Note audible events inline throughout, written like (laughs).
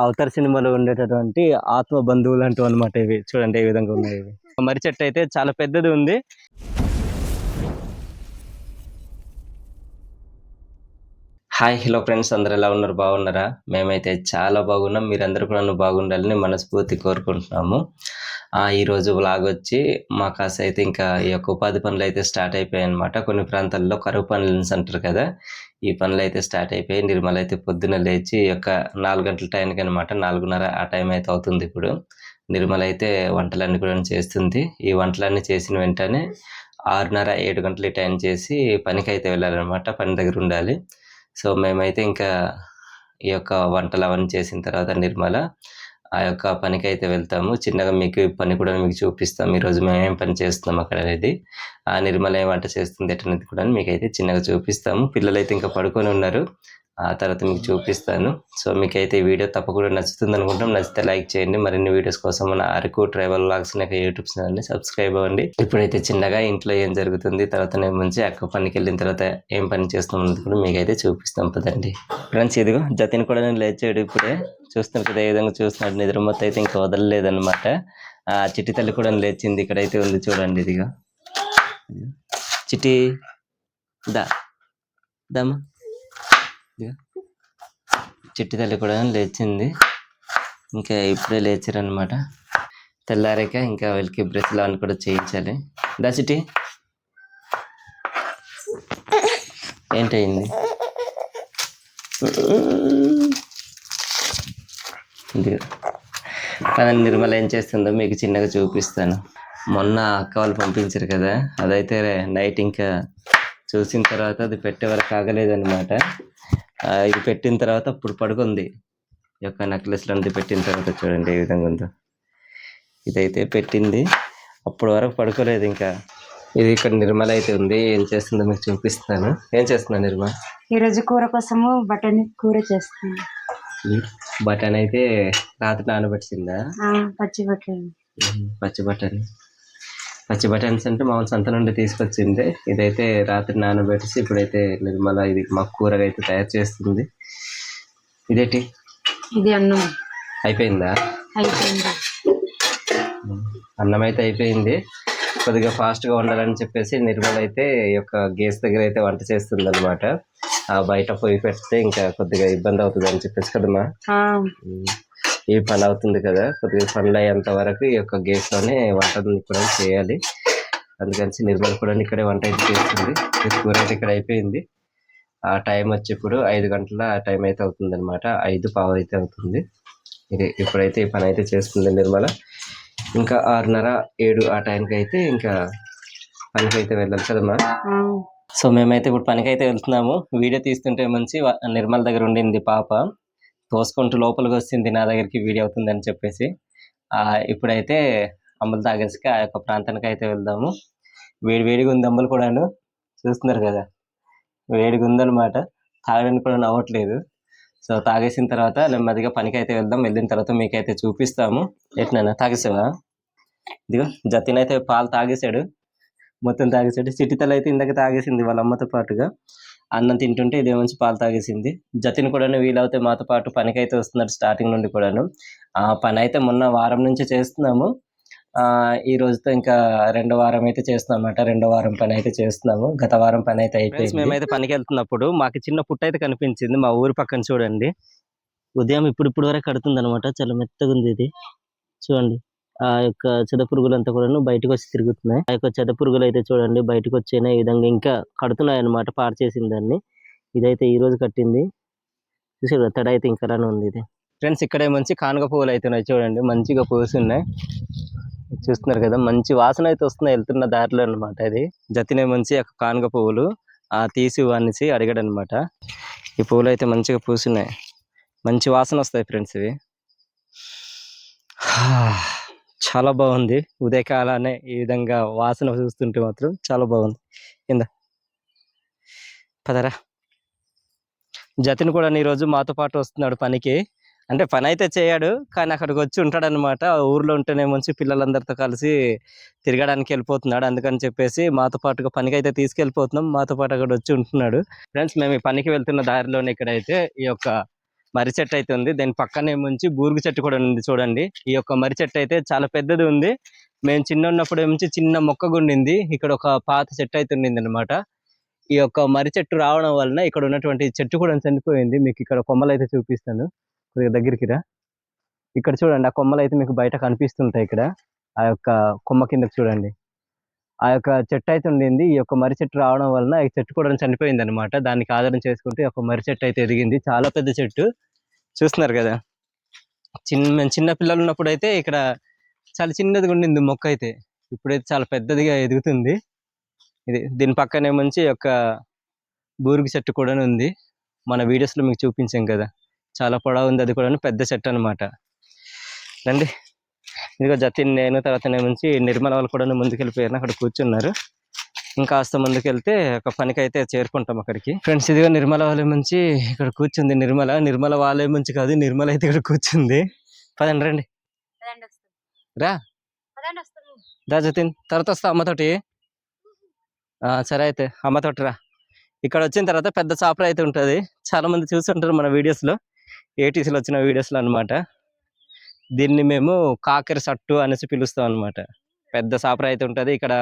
Avatar సినిమాలో ఉండేటటువంటి ఆత్మ బంధువులు అంటూ అనమాట ఇవి. చూడండి ఏ విధంగా ఉన్నాయి ఇవి. మర్రి చెట్టు అయితే చాలా పెద్దది ఉంది. హాయ్ హలో ఫ్రెండ్స్ అందరు ఎలా ఉన్నారు? బాగున్నారా? మేమైతే చాలా బాగున్నాం. మీరందరూ కూడా నన్ను బాగుండాలని మనస్ఫూర్తి కోరుకుంటున్నాము. ఆ, ఈరోజు వ్లాగ్ వచ్చి మా కాస అయితే ఇంకా ఈ యొక్క ఉపాధి పనులు అయితే స్టార్ట్ అయిపోయాయి అనమాట కొన్ని ప్రాంతాల్లో కరువు పనులు అంటారు కదా. ఈ పనులు అయితే స్టార్ట్ అయిపోయి నిర్మల అయితే పొద్దున లేచి ఈ యొక్క నాలుగు గంటల టైంకి అనమాట నాలుగున్నర ఆ టైం అయితే అవుతుంది ఇప్పుడు. నిర్మల అయితే వంటలన్నీ కూడా చేస్తుంది. ఈ వంటలన్నీ చేసిన వెంటనే ఆరున్నర ఏడు గంటలు టైం చేసి పనికి అయితే వెళ్ళాలన్నమాట. పని దగ్గర ఉండాలి. సో మేమైతే ఇంకా ఈ యొక్క వంటలు అవన్నీ చేసిన తర్వాత నిర్మల ఆ యొక్క పనికి అయితే వెళ్తాము. చిన్నగా మీకు పని కూడా మీకు చూపిస్తాం. ఈరోజు మేము ఏం పని చేస్తున్నాం అక్కడ అనేది. ఆ నిర్మల ఏం వంట చేస్తుంది ఎటనేది కూడా మీకు అయితే చిన్నగా చూపిస్తాము. పిల్లలు అయితే ఇంకా పడుకొని ఉన్నారు. ఆ తర్వాత మీకు చూపిస్తాను. సో మీకైతే ఈ వీడియో తప్పకుండా నచ్చుతుంది అనుకుంటాం నచ్చితే లైక్ చేయండి. మరిన్ని వీడియోస్ కోసం మన అరకు ట్రైవల్ లాగ్స్ యూట్యూబ్ ఛానల్ని సబ్స్క్రైబ్ అవ్వండి. ఇప్పుడైతే చిన్నగా ఇంట్లో ఏం జరుగుతుంది తర్వాత నేను మంచి అక్క పనికి వెళ్ళిన తర్వాత ఏం పని చేస్తాం కూడా మీకైతే చూపిస్తాం. పదండి. ఫ్రెండ్స్ ఇదిగో జతిన్ కూడా నేను లేచాడు ఇప్పుడే. చూస్తున్నాను కదా ఏ విధంగా చూస్తున్నాడు. నిద్ర మొత్తం అయితే ఇంకా వదలలేదన్నమాట. ఆ చిట్టి తల్లి కూడా లేచింది. ఇక్కడైతే ఉంది చూడండి ఇదిగో. చిట్టి దా దమ్మా చిట్టి తల్లి కూడా లేచింది. ఇంకా ఇప్పుడే లేచారనమాట తెల్లారాక ఇంకా వీళ్ళకి బ్రెత్ అని కూడా చేయించాలి. దా చిట్టి. ఏంటయింది? తన నిర్మల ఏం చేస్తుందో మీకు చిన్నగా చూపిస్తాను. మొన్న అక్క వాళ్ళు పంపించారు కదా అదైతే నైట్ ఇంకా చూసిన తర్వాత అది పెట్టే వరకు ఆగలేదన్నమాట. ఇది పెట్టిన తర్వాత అప్పుడు పడుకుంది. ఈ యొక్క నెక్లెస్ లాంటిది పెట్టిన తర్వాత చూడండి ఏ విధంగా ఉందో. ఇదైతే పెట్టింది. అప్పటి వరకు పడుకోలేదు ఇంకా. ఇది ఇక్కడ నిర్మల అయితే ఉంది. ఏం చేస్తుందో మీకు చూపిస్తాను ఏం చేస్తున్నా నిర్మల? ఈరోజు కూర కోసము బటన్ కూర చేస్తాను బటన్ అయితే రాత్రి నానబెట్టిందా? పచ్చి బట్టలు పచ్చి బటన్ పచ్చి బటన్స్ అంటే మామూలు సంత నుండి తీసుకొచ్చింది. ఇదైతే రాత్రి నానబెట్టేసి ఇప్పుడైతే నిర్మల ఇది మా కూర అయితే తయారు చేస్తుంది. ఇదేంటి ఇది అన్నం. అయిపోయిందా? అయిపోయింది. అన్నం అయితే అయిపోయింది. కొద్దిగా ఫాస్ట్గా ఉండాలని చెప్పేసి నిర్మల అయితే ఈ యొక్క గ్యాస్ దగ్గర అయితే వంట చేస్తుంది అనమాట బయట పొయ్యి పెడితే ఇంకా కొద్దిగా ఇబ్బంది అవుతుంది అని చెప్పేసి కదమ్మా. ఈ పని అవుతుంది కదా. కొద్దిగా పనులు అయ్యేంత వరకు ఈ యొక్క గ్యాస్లోనే వంటని కూడా చేయాలి. అందుకని నిర్మల్ కూడా ఇక్కడే వంట అయితే చేస్తుంది. కూర అయితే ఇక్కడ అయిపోయింది. ఆ టైం వచ్చేప్పుడు ఐదు గంటల ఆ టైం అయితే అవుతుంది అనమాట ఐదు పావు అయితే అవుతుంది. ఇది ఇప్పుడైతే ఈ పని అయితే చేస్తుంది నిర్మల. ఇంకా ఆరున్నర ఏడు ఆ టైంకి అయితే ఇంకా పనికి అయితే వెళ్ళాలి కదమ్మా సో మేమైతే ఇప్పుడు పనికి అయితే వెళ్తున్నాము. వీడియో తీస్తుంటే మంచి నిర్మల్ దగ్గర ఉండింది పాప. తోసుకుంటూ లోపలికి వస్తుంది నా దగ్గరికి వీడియో అవుతుందని చెప్పేసి. ఇప్పుడైతే అమ్మలు తాగేసి ఆ యొక్క ప్రాంతానికి అయితే వెళ్దాము. వేడి వేడిగా ఉంది అమ్మలు కూడాను చూస్తున్నారు కదా. వేడిగా ఉందన్నమాట. తాగడానికి కూడా నవ్వట్లేదు. సో తాగేసిన తర్వాత నెమ్మదిగా పనికి అయితే వెళ్దాం. వెళ్ళిన తర్వాత మీకైతే చూపిస్తాము. ఎట్లన్నా తాగేసావా? ఇదిగో జతిన్ అయితే పాలు తాగేశాడు. మొత్తం తాగేసాడు చిట్టితలు అయితే ఇందాక తాగేసింది వాళ్ళ అమ్మతో పాటుగా. అన్నం తింటుంటే ఇదే మంచి పాలు తాగేసింది. జతిన్ కూడా వీలవుతే మాతో పాటు పనికి అయితే వస్తున్నాడు స్టార్టింగ్ నుండి కూడాను. ఆ పని అయితే మొన్న వారం నుంచి చేస్తున్నాము. ఆ ఈ రోజుతో ఇంకా రెండో వారం అయితే చేస్తున్నాం అన్నమాట రెండో వారం పని అయితే చేస్తున్నాము. గత వారం పని అయితే అయిపోయింది. మేమైతే పనికి వెళ్తున్నప్పుడు మాకు చిన్న పుట్ట అయితే కనిపించింది మా ఊరి పక్కన చూడండి. ఉదయం ఇప్పుడు ఇప్పుడు వరకు కడుతుంది అనమాట చాలా మెత్తగా ఉంది ఇది. చూడండి. ఆ యొక్క చెద పురుగులంతా కూడా బయటకు వచ్చి తిరుగుతున్నాయి. ఆ యొక్క చెద పురుగులు అయితే చూడండి బయటకు వచ్చేనా ఈ విధంగా ఇంకా కడుతున్నాయి అనమాట పాడు చేసిన దాన్ని. ఇదైతే ఈ రోజు కట్టింది. చూసారు తడ అయితే ఇంకా ఉంది ఇది. ఫ్రెండ్స్ ఇక్కడే మంచి కానుక పువ్వులు అయితే ఉన్నాయి చూడండి మంచిగా పూస్తున్నాయి. చూస్తున్నారు కదా మంచి వాసన అయితే వస్తున్నాయి వెళ్తున్న దారిలో అనమాట ఇది. జతినే మంచి యొక్క పువ్వులు ఆ తీసి వానిసి అడిగాడు అనమాట ఈ పువ్వులు అయితే మంచిగా పూస్తున్నాయి. మంచి వాసన వస్తాయి ఫ్రెండ్స్ ఇవి. చాలా బాగుంది. ఉదయకాలానే ఈ విధంగా వాసన చూస్తుంటే మాత్రం చాలా బాగుంది. కింద పదరా. జతిన్ కూడా ఈరోజు మాతో పాటు వస్తున్నాడు పనికి. అంటే పని అయితే చేయడు కానీ అక్కడికి వచ్చి ఉంటాడనమాట ఊర్లో ఉంటేనే మంచి పిల్లలందరితో కలిసి తిరగడానికి వెళ్ళిపోతున్నాడు. అందుకని చెప్పేసి మాతో పాటుగా పనికి అయితే తీసుకెళ్ళిపోతున్నాం. మాతో పాటు అక్కడ వచ్చి ఉంటున్నాడు. ఫ్రెండ్స్ మేము ఈ పనికి వెళ్తున్న దారిలోనే ఇక్కడైతే ఈ యొక్క మర్రి చెట్టు అయితే ఉంది. దాని పక్కనే ముంచి బూరుగు చెట్టు కూడా ఉంది చూడండి. ఈ యొక్క మర్రి చెట్టు అయితే చాలా పెద్దది ఉంది. మేము చిన్న ఉన్నప్పుడు నుంచి చిన్న మొక్క గుండింది. ఇక్కడ ఒక పాత చెట్టు అయితే ఉండింది అనమాట ఈ యొక్క మర్రి చెట్టు రావడం వలన ఇక్కడ ఉన్నటువంటి చెట్టు కూడా చనిపోయింది. మీకు ఇక్కడ కొమ్మలు అయితే చూపిస్తాను. కొద్దిగా దగ్గరికి రా. ఇక్కడ చూడండి ఆ కొమ్మలు అయితే మీకు బయట కనిపిస్తుంటాయి ఇక్కడ. ఆ యొక్క కొమ్మ కిందకి చూడండి. ఆ యొక్క చెట్టు అయితే ఉండింది ఈ యొక్క మర్రి చెట్టు రావడం వలన ఈ చెట్టు కూడా చనిపోయింది అనమాట దానికి ఆధారం చేసుకుంటే యొక్క మర్రి చెట్టు అయితే ఎదిగింది. చాలా పెద్ద చెట్టు. చూస్తున్నారు కదా? చిన్న మేము చిన్న పిల్లలు ఉన్నప్పుడు అయితే ఇక్కడ చాలా చిన్నదిగా ఉండింది మొక్క అయితే. ఇప్పుడైతే చాలా పెద్దదిగా ఎదుగుతుంది. ఇది దీని పక్కనే మంచి యొక్క బూరుగు చెట్టు కూడా ఉంది. మన videos లో మీకు చూపించాం కదా. చాలా పొడవు ఉంది అది కూడా పెద్ద చెట్టు అన్నమాట. రండి. ఇదిగో జతిన్ నేను తర్వాత నుంచి నిర్మల వాళ్ళు కూడా ముందుకెళ్ళిపోయారు. అక్కడ కూర్చున్నారు. ఇంకా కాస్త ముందుకెళ్తే ఒక పనికి అయితే చేరుకుంటాం అక్కడికి. ఫ్రెండ్స్ ఇదిగో నిర్మల వాళ్ళ నుంచి ఇక్కడ కూర్చుంది నిర్మల. నిర్మల వాళ్ళ నుంచి కాదు నిర్మల అయితే ఇక్కడ కూర్చుంది. పదండి రండి. రా. దా జతిన్ తర్వాత వస్తా అమ్మతోటి. సరే అయితే అమ్మతోటి రా. ఇక్కడ వచ్చిన తర్వాత పెద్ద చాపర అయితే ఉంటుంది. చాలా మంది చూస్తుంటారు మన videos లో ఏటీసీలో వచ్చిన videos లో అన్నమాట. దీన్ని మేము కాకర సట్టు అనేసి పిలుస్తాం అనమాట పెద్ద సాపర అయితే ఉంటుంది. ఇక్కడ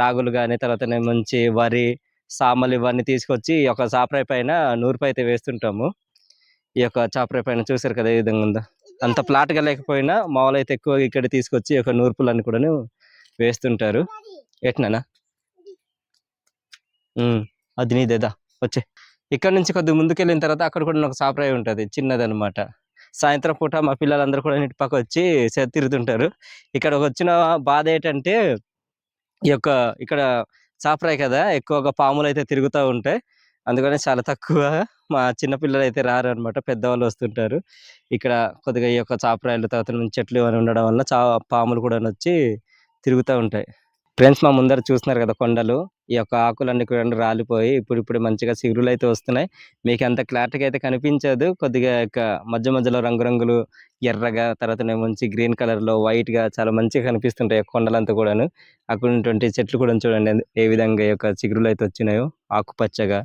రాగులు కానీ తర్వాత మంచి వరి సామలు ఇవన్నీ తీసుకొచ్చి ఈ యొక్క చాపరాయి పైన నూరుపు అయితే వేస్తుంటాము. ఈ యొక్క చాపరాయి పైన చూసారు కదా ఏ విధంగా ఉందో. అంత ప్లాట్గా లేకపోయినా మామూలు అయితే ఎక్కువ ఇక్కడ తీసుకొచ్చి ఈ యొక్క నూర్పులన్నీ కూడా వేస్తుంటారు. ఎట్నానా అది నీదేదా? వచ్చే. ఇక్కడ నుంచి కొద్దిగా ముందుకెళ్ళిన తర్వాత అక్కడ కూడా ఒక సాపరాయి ఉంటుంది. చిన్నది అనమాట సాయంత్రం పూట మా పిల్లలందరూ కూడా నీటి పక్క వచ్చి తిరుగుతుంటారు. ఇక్కడ వచ్చిన బాధ ఏంటంటే ఈ యొక్క ఇక్కడ చాపరాయి కదా ఎక్కువగా పాములు అయితే తిరుగుతూ ఉంటాయి. అందుకని చాలా తక్కువ మా చిన్నపిల్లలు అయితే రారు అనమాట పెద్దవాళ్ళు వస్తుంటారు. ఇక్కడ కొద్దిగా ఈ యొక్క చాపరాయిలు తర్వాత నుంచి చెట్లు అని ఉండడం వల్ల చా పాములు కూడా వచ్చి తిరుగుతూ ఉంటాయి. ఫ్రెండ్స్ మా ముందర చూస్తున్నారు కదా కొండలు. ఈ యొక్క ఆకులన్నీ కూడా రాలిపోయి ఇప్పుడు ఇప్పుడు మంచిగా చిగురులు అయితే వస్తున్నాయి. మీకు అంత క్లారిటీగా అయితే కనిపించదు. కొద్దిగా యొక్క మధ్య మధ్యలో రంగురంగులు ఎర్రగా తర్వాత మంచి గ్రీన్ కలర్లో వైట్ చాలా మంచిగా కనిపిస్తుంటాయి కొండలంతా కూడాను. అక్కడ ఉన్నటువంటి చెట్లు కూడా చూడండి ఏ విధంగా ఈ యొక్క చిగురులు అయితే వచ్చినాయో. ఆకుపచ్చగా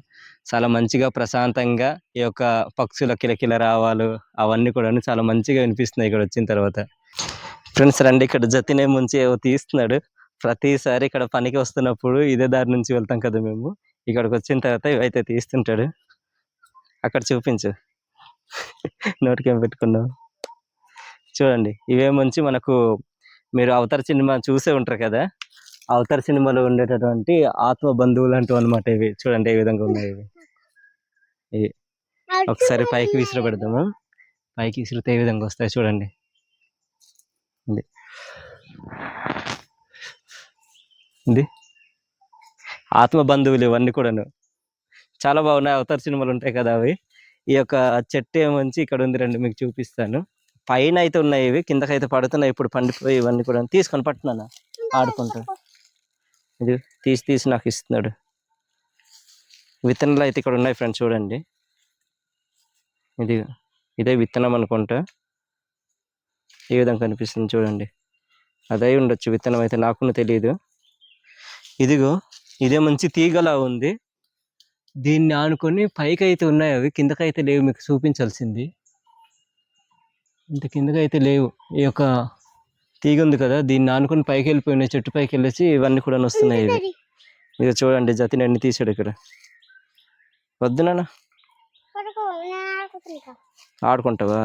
చాలా మంచిగా ప్రశాంతంగా ఈ యొక్క పక్షుల కిలకిల రావాలు అవన్నీ కూడా చాలా మంచిగా వినిపిస్తున్నాయి ఇక్కడ వచ్చిన తర్వాత. ఫ్రెండ్స్ రండి ఇక్కడ జతినే ముంచి ఏవో తీస్తున్నాడు. ప్రతిసారి ఇక్కడ పనికి వస్తున్నప్పుడు ఇదే దారి నుంచి వెళ్తాం కదా మేము. ఇక్కడికి వచ్చిన తర్వాత ఇవైతే తీస్తుంటాడు. అక్కడ చూపించు. నోటికేం పెట్టుకున్నావు? చూడండి ఇవేమొంచి మనకు మీరు అవతార సినిమా చూసే ఉంటారు కదా? అవతార సినిమాలో ఉండేటటువంటి ఆత్మ బంధువులు అంటూ అనమాట ఇవి. చూడండి ఏ విధంగా ఉన్నాయి ఇవి. ఇవి. ఒకసారి పైకి విసిరి పెడదాము పైకి విసిరితే ఏ విధంగా వస్తాయి చూడండి. ఇది ఆత్మ బంధువులు ఇవన్నీ కూడాను. చాలా బాగున్నాయి. అవతార సినిమాలు ఉంటాయి కదా అవి. ఈ యొక్క చెట్టు ఏమంచి ఇక్కడ ఉంది రండి మీకు చూపిస్తాను. పైన అయితే ఉన్నాయి ఇవి కిందకైతే పడుతున్నాయి. ఇప్పుడు పండిపోయి ఇవన్నీ కూడా తీసుకొని పట్టున్నాను. ఆడుకుంటా. ఇది తీసి తీసి నాకు ఇస్తున్నాడు. విత్తనాలు అయితే ఇక్కడ ఉన్నాయి ఫ్రెండ్స్ చూడండి. ఇది ఇదే విత్తనం అనుకుంటా. ఈ విధంగా కనిపిస్తుంది చూడండి. అదే ఉండొచ్చు. విత్తనం అయితే నాకు తెలియదు ఇదిగో ఇదే మంచి తీగలా ఉంది. దీన్ని ఆనుకొని పైకి అయితే ఉన్నాయి అవి కిందకైతే లేవు మీకు చూపించాల్సింది. ఇంత కిందకైతే లేవు. ఈ యొక్క తీగ ఉంది కదా దీన్ని ఆనుకొని పైకి వెళ్ళిపోయినాయి చెట్టు పైకి వెళ్ళేసి ఇవన్నీ కూడా వస్తున్నాయి ఇవి. ఇది చూడండి జతిని అన్ని తీసాడు ఇక్కడ. వద్దు నాన్న. ఆడుకుంటావా?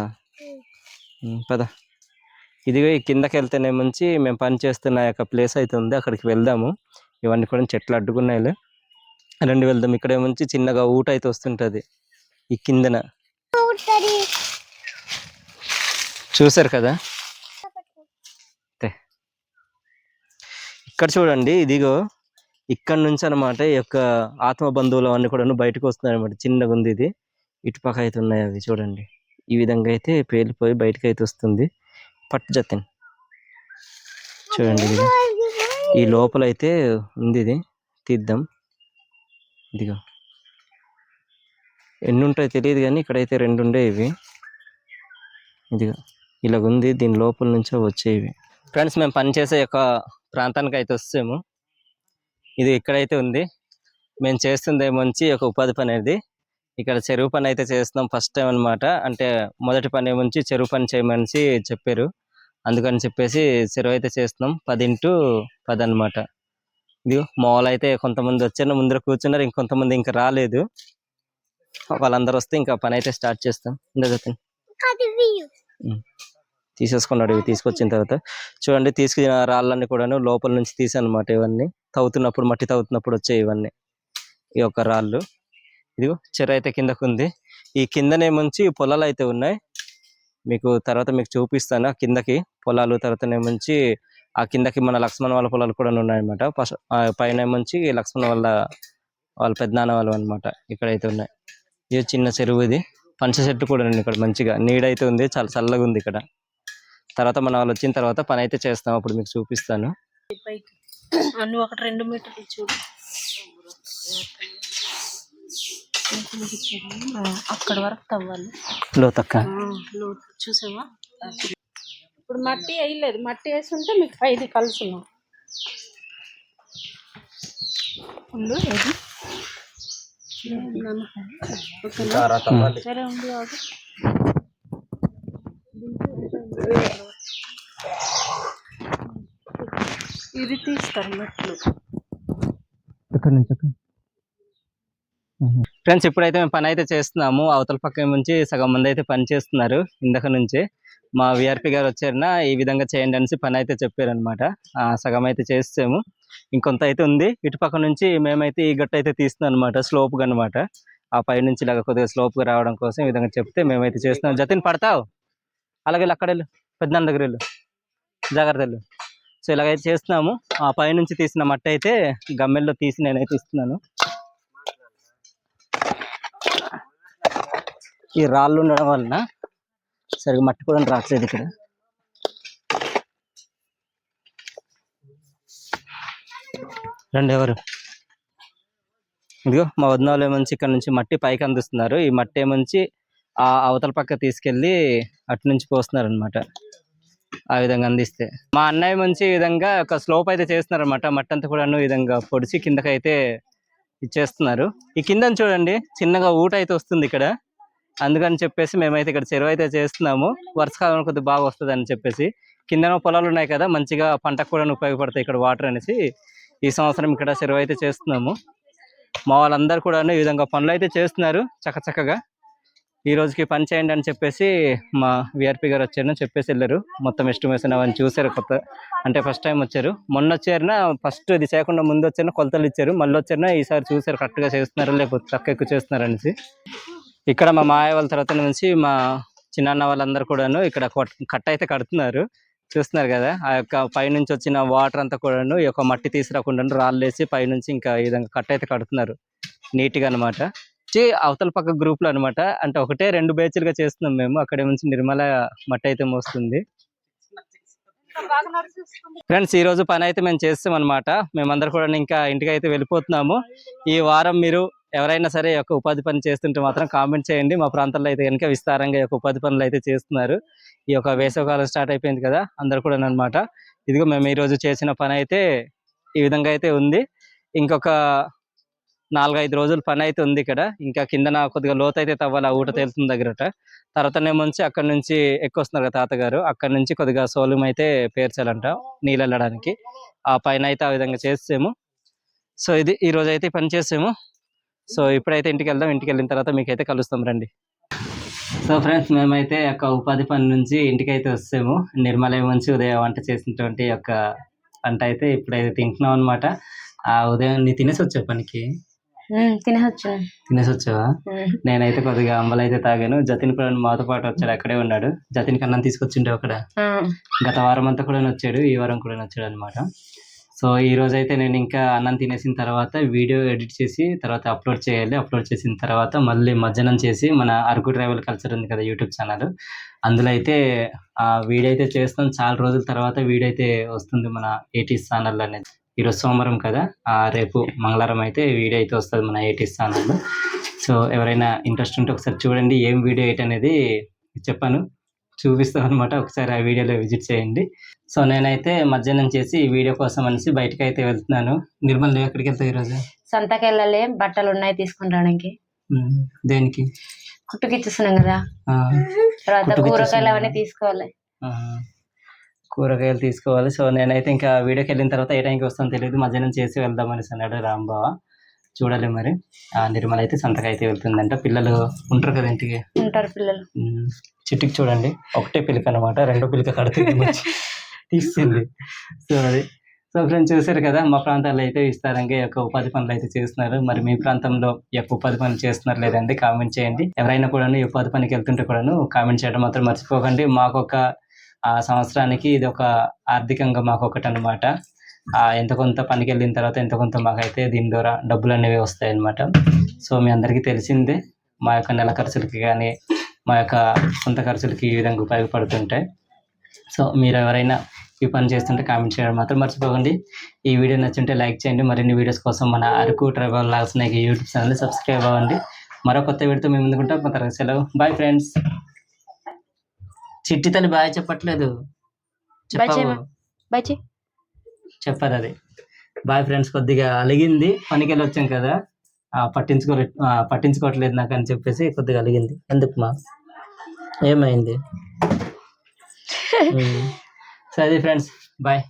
పద. ఇదిగో ఈ కిందకి వెళ్తేనే మంచి మేము పని చేస్తున్న యొక్క ప్లేస్ అయితే ఉంది అక్కడికి వెళ్దాము. ఇవన్నీ కూడా చెట్లు అడ్డుకున్నాయిలే. రండి వెళ్దాం ఇక్కడ మంచి చిన్నగా ఊట అయితే వస్తుంటది. ఈ కిందన. చూసారు కదా. ఇక్కడ చూడండి ఇదిగో. ఇక్కడ నుంచి అనమాట ఈ యొక్క ఆత్మ బంధువులు అన్ని కూడా బయటకు వస్తున్నాయి అనమాట చిన్నగా ఉంది ఇది. ఇటుపక్క అయితే ఉన్నాయి అవి చూడండి. ఈ విధంగా అయితే పేలిపోయి బయటకు అయితే వస్తుంది. పట్టు జతిన్. చూడండి ఇది. ఈ లోపల అయితే ఉంది ఇది తీద్దాం. ఇదిగో. ఎన్ని ఉంటాయో తెలియదు కానీ ఇక్కడైతే రెండు ఉండే ఇవి. ఇదిగో. ఇలా ఉంది దీని లోపల నుంచే వచ్చేవి ఫ్రెండ్స్ మేము పనిచేసే యొక్క ప్రాంతానికి అయితే వస్తాము. ఇది ఇక్కడైతే ఉంది. మేము చేస్తుంది ఏమొంచి ఒక ఉపాధి పని అనేది ఇక్కడ చెరువు పని అయితే చేస్తున్నాం ఫస్ట్ టైం అన్నమాట. అంటే మొదటి పని ఏముంచి చెరువు పని చేయమని చెప్పారు. అందుకని చెప్పేసి చెరువు అయితే చేస్తున్నాం. పది ఇంటూ పది అనమాట ఇది మామూలు అయితే కొంతమంది వచ్చారు. ముందర కూర్చున్నారు. ఇంకొంతమంది ఇంకా రాలేదు. వాళ్ళందరూ వస్తే ఇంకా పని అయితే స్టార్ట్ చేస్తాం. ఉమ్. తీసేసుకున్నాడు ఇవి తీసుకొచ్చిన తర్వాత. చూడండి తీసుకున్న రాళ్ళన్నీ కూడాను లోపల నుంచి తీసాను అనమాట ఇవన్నీ. తవ్వుతున్నప్పుడు మట్టి తవ్వుతున్నప్పుడు వచ్చాయి ఇవన్నీ. ఈ యొక్క రాళ్ళు. ఇదిగో చెర అయితే కిందకు ఉంది ఈ కిందనేముంచి పొలాలు అయితే ఉన్నాయి. మీకు తర్వాత మీకు చూపిస్తాను. కిందకి పొలాలు తర్వాత నుంచి ఆ కిందకి మన లక్ష్మణ్ వాళ్ళ పొలాలు కూడా ఉన్నాయన్నమాట. ఆ పైన నుంచి లక్ష్మణ్ వాళ్ళ వాళ్ళ పెద్దనాన్న వాళ్ళు అనమాట ఇక్కడైతే ఉన్నాయి. ఇది చిన్న చెరువు ఇది. పంచ చెట్టు కూడా ఉంది ఇక్కడ మంచిగా. నీడైతే ఉంది చాలా చల్లగా ఉంది ఇక్కడ. తర్వాత మన వాళ్ళు వచ్చిన తర్వాత పని అయితే చేస్తాం. అప్పుడు మీకు చూపిస్తాను. ఒకటి రెండు మీటర్లు చూడు. అక్కడ వరకు తవ్వాలి. లోతక్క. లోతు చూసావా? ఇప్పుడు మట్టి వేయలేదు. మట్టి వేసి ఉంటే మీకు ఐదు కలుసున్నాం ఉండు ఏది? సరే ఉండు. ఇది తీస్తారు మెట్లు. ఇక్కడ నుంచి ఫ్రెండ్స్ ఇప్పుడైతే మేము పని అయితే చేస్తున్నాము. అవతల పక్క నుంచి సగం మంది అయితే పని చేస్తున్నారు ఇందక నుంచి. మా విఆర్పి గారు వచ్చారనా ఈ విధంగా చేయండి అనేసి పని అయితే చెప్పారనమాట సగం అయితే చేస్తాము ఇంకొంత అయితే ఉంది. ఇటు పక్క నుంచి మేమైతే ఈ గట్టు అయితే తీస్తున్నాం అనమాట స్లోప్గా అనమాట ఆ పై నుంచి ఇలాగ కొద్దిగా స్లోప్గా రావడం కోసం ఈ విధంగా చెప్తే మేమైతే చేస్తున్నాం. జతిన్ పడతావు? అలాగే అక్కడ వెళ్ళు. పెద్దన్న దగ్గర వెళ్ళు. జాగ్రత్తలు సో ఇలాగైతే చేస్తున్నాము. ఆ పై నుంచి తీసిన మట్టి అయితే గమ్మెల్లో తీసి నేనైతే ఇస్తున్నాను. ఈ రాళ్ళు ఉండడం వలన సరిగ్గా మట్టి కూడా రావట్లేదు ఇక్కడ. రండి ఎవరు? ఇదిగో మా వదిన వాళ్ళు ఏమంచి ఇక్కడ నుంచి మట్టి పైకి అందిస్తున్నారు. ఈ మట్టి ఏమంచి ఆ అవతల పక్క తీసుకెళ్ళి అటు నుంచి పోస్తున్నారు అనమాట ఆ విధంగా అందిస్తే. మా అన్నయ్య మంచి ఈ విధంగా ఒక స్లోప్ అయితే చేస్తున్నారు అనమాట మట్టి అంతా కూడా ఈ విధంగా పొడిచి కిందకైతే ఇచ్చేస్తున్నారు. ఈ కిందని చూడండి చిన్నగా ఊట అయితే వస్తుంది ఇక్కడ. అందుకని చెప్పేసి మేమైతే ఇక్కడ చెరువు అయితే చేస్తున్నాము. వర్షకాలం కొద్దిగా బాగా వస్తుంది అని చెప్పేసి. కిందన పొలాలు ఉన్నాయి కదా మంచిగా పంటకు కూడా ఉపయోగపడతాయి ఇక్కడ వాటర్ అనేసి. ఈ సంవత్సరం ఇక్కడ చెరువు అయితే చేస్తున్నాము. మా వాళ్ళందరూ కూడా ఈ విధంగా పనులు అయితే చేస్తున్నారు చక్కచక్కగా ఈ రోజుకి పని చేయండి అని చెప్పేసి మా విఆర్పి గారు వచ్చారని చెప్పేసి వెళ్ళారు. మొత్తం ఎస్టిమేషన్ అవన్నీ చూసారు కొత్త. అంటే ఫస్ట్ టైం వచ్చారు. మొన్న వచ్చారిన ఫస్ట్ ఇది చేయకుండా ముందు వచ్చారిన కొలతలు ఇచ్చారు. మళ్ళీ వచ్చారిన ఈసారి చూసారు కరెక్ట్గా చేస్తున్నారా లేకపోతే తక్కువ ఎక్కువ చేస్తున్నారనేసి ఇక్కడ మా మాయ వాళ్ళ తర్వాత నుంచి మా చిన్నాన్న వాళ్ళందరూ కూడాను ఇక్కడ కట్ కట్ట అయితే కడుతున్నారు. చూస్తున్నారు కదా ఆ యొక్క పైనుంచి వచ్చిన వాటర్ అంతా కూడాను ఈ యొక్క మట్టి తీసుకురాకుండా రాళ్ళు వేసి పైనుంచి ఇంకా ఈ విధంగా కట్ట అయితే కడుతున్నారు. నీట్గా అనమాట అవతల పక్క గ్రూప్లు అనమాట అంటే ఒకటే రెండు బ్యాచ్లుగా చేస్తున్నాం మేము. అక్కడ నుంచి నిర్మల మట్టి అయితే మోస్తుంది. ఫ్రెండ్స్ ఈ రోజు పని అయితే మేము చేస్తాం అనమాట మేమందరం కూడా ఇంకా ఇంటికి అయితే వెళ్ళిపోతున్నాము. ఈ వారం మీరు ఎవరైనా సరే యొక్క ఉపాధి పని చేస్తుంటే మాత్రం కామెంట్ చేయండి. మా ప్రాంతంలో అయితే కనుక విస్తారంగా యొక్క ఉపాధి పనులు అయితే చేస్తున్నారు. ఈ యొక్క వేసవకాలం స్టార్ట్ అయిపోయింది కదా అందరు కూడా అనమాట ఇదిగో మేము ఈ రోజు చేసిన పని అయితే ఈ విధంగా అయితే ఉంది. ఇంకొక నాలుగైదు రోజులు పని అయితే ఉంది ఇక్కడ. ఇంకా కిందన కొద్దిగా లోతు అయితే తవ్వాలి ఆ ఊట తేలుతుంది దగ్గరట. తర్వాతనేమొంచి అక్కడ నుంచి ఎక్కువస్తున్నారు కదా తాతగారు. అక్కడ నుంచి కొద్దిగా సోలం అయితే పేర్చాలంట నీళ్ళు వెళ్ళడానికి ఆ పైన అయితే ఆ విధంగా చేసాము సో ఇది ఈ రోజు అయితే పని చేసాము సో ఇప్పుడైతే ఇంటికి వెళ్దాం. ఇంటికి వెళ్ళిన తర్వాత మీకైతే కలుస్తాం రండి. సో ఫ్రెండ్స్ మేమైతే యొక్క ఉపాధి పని నుంచి ఇంటికి అయితే వస్తాము నిర్మల మంచి ఉదయం వంట చేసినటువంటి యొక్క వంట అయితే ఇప్పుడైతే తింటున్నాం అనమాట ఆ ఉదయం నీ తినేసి వచ్చావు పనికి? తినేసి వచ్చావా? నేనైతే కొద్దిగా అంబలు అయితే తాగాను. జతిన్ కూడా మాతో పాటు వచ్చాడు అక్కడే ఉన్నాడు. జతిన్ కన్నా తీసుకొచ్చిండే అక్కడ. గత వారం అంతా కూడా వచ్చాడు ఈ వారం కూడా వచ్చాడు అనమాట సో ఈ రోజు అయితే నేను ఇంకా అన్నం తినేసిన తర్వాత వీడియో ఎడిట్ చేసి తర్వాత అప్లోడ్ చేయాలి. అప్లోడ్ చేసిన తర్వాత మళ్ళీ మధ్యాహ్నం చేసి మన అరకు ట్రావెల్ కల్చర్ ఉంది కదా యూట్యూబ్ ఛానల్. అందులో అయితే ఆ వీడియో అయితే చేస్తాం. చాలా రోజుల తర్వాత వీడియో అయితే వస్తుంది మన ఏటీస్ ఛానల్ అనేది. ఈరోజు సోమవారం కదా? ఆ రేపు మంగళవారం అయితే వీడియో అయితే వస్తుంది మన ఏటీస్ ఛానల్లో సో ఎవరైనా ఇంట్రెస్ట్ ఉంటే ఒకసారి చూడండి. ఏం వీడియో ఏంటి అనేది చెప్పాను. చూపిస్తాం అనమాట ఒకసారి ఆ వీడియోలో విజిట్ చేయండి. సో నేనైతే మధ్యాహ్నం చేసి ఈ వీడియో కోసం అనేసి బయటకు అయితే వెళ్తున్నాను. నిర్మల్ నువ్వు ఎక్కడికి వెళ్తావు ఈరోజు? సంతకి వెళ్ళాలి బట్టలు ఉన్నాయి తీసుకుని రావడానికి. దేనికి? కుట్టుకి ఇచ్చేస్తున్నాం కదా తర్వాత కూరగాయలు. అవన్నీ తీసుకోవాలి. కూరగాయలు తీసుకోవాలి. సో నేనైతే ఇంకా వీడియోకి వెళ్ళిన తర్వాత ఏ టైంకి వస్తుందో తెలియదు మధ్యాహ్నం చేసి వెళ్దామని అన్నాడు రాంబావ. చూడాలి మరి. ఆ నిర్మల అయితే సంతకం అయితే వెళ్తుందంట. పిల్లలు ఉంటారు కదా ఇంటికి? ఉంటారు పిల్లలు. చిట్టుకి చూడండి. ఒకటే పిలక అనమాట రెండో పిలక కడుతుంది (laughs) తీస్తుంది. సో అది. సో ఫ్రెండ్స్ చూసారు కదా మా ప్రాంతాల్లో అయితే విస్తారంగా యొక్క ఉపాధి పనులు అయితే చేస్తున్నారు. మరి మీ ప్రాంతంలో యొక్క ఉపాధి పనులు చేస్తున్నారు లేదండి కామెంట్ చేయండి. ఎవరైనా కూడా ఈ ఉపాధి పనికి వెళ్తుంటే కూడాను కామెంట్ చేయడం మాత్రం మర్చిపోకండి. మాకు ఒక ఆ సంవత్సరానికి ఇది ఒక ఆర్థికంగా మాకు ఒకటి అనమాట ఎంత కొంత పనికి వెళ్ళిన తర్వాత ఎంత కొంత మాకైతే దీని ద్వారా డబ్బులు అనేవి వస్తాయి అనమాట సో మీ అందరికీ తెలిసిందే మా యొక్క నెల ఖర్చులకి కానీ మా యొక్క సొంత ఖర్చులకి ఈ విధంగా ఉపయోగపడుతుంటాయి. సో మీరు ఎవరైనా ఈ పని చేస్తుంటే కామెంట్ చేయడం మాత్రం మర్చిపోకండి. ఈ వీడియో నచ్చుంటే లైక్ చేయండి. మరిన్ని వీడియోస్ కోసం మన Araku tribal logs Nayak YouTube ఛానల్ని సబ్స్క్రైబ్ అవ్వండి. మరో కొత్త వీడియోతో మేము ముందుకుంటాం మా తరగతి సెలవు. Bye friends. చిట్టి తల్లి బాయ్ చెప్పట్లేదు. చెప్పావు. చేయమా. చెప్పదు అది బాయ్ ఫ్రెండ్స్ కొద్దిగా అలిగింది. పనికి వెళ్ళి వచ్చాం కదా. పట్టించుకో పట్టించుకోవట్లేదు నాకు అని చెప్పేసి కొద్దిగా అలిగింది. ఎందుకు మా? ఏమైంది. (laughs) సరే ఫ్రెండ్స్ బాయ్.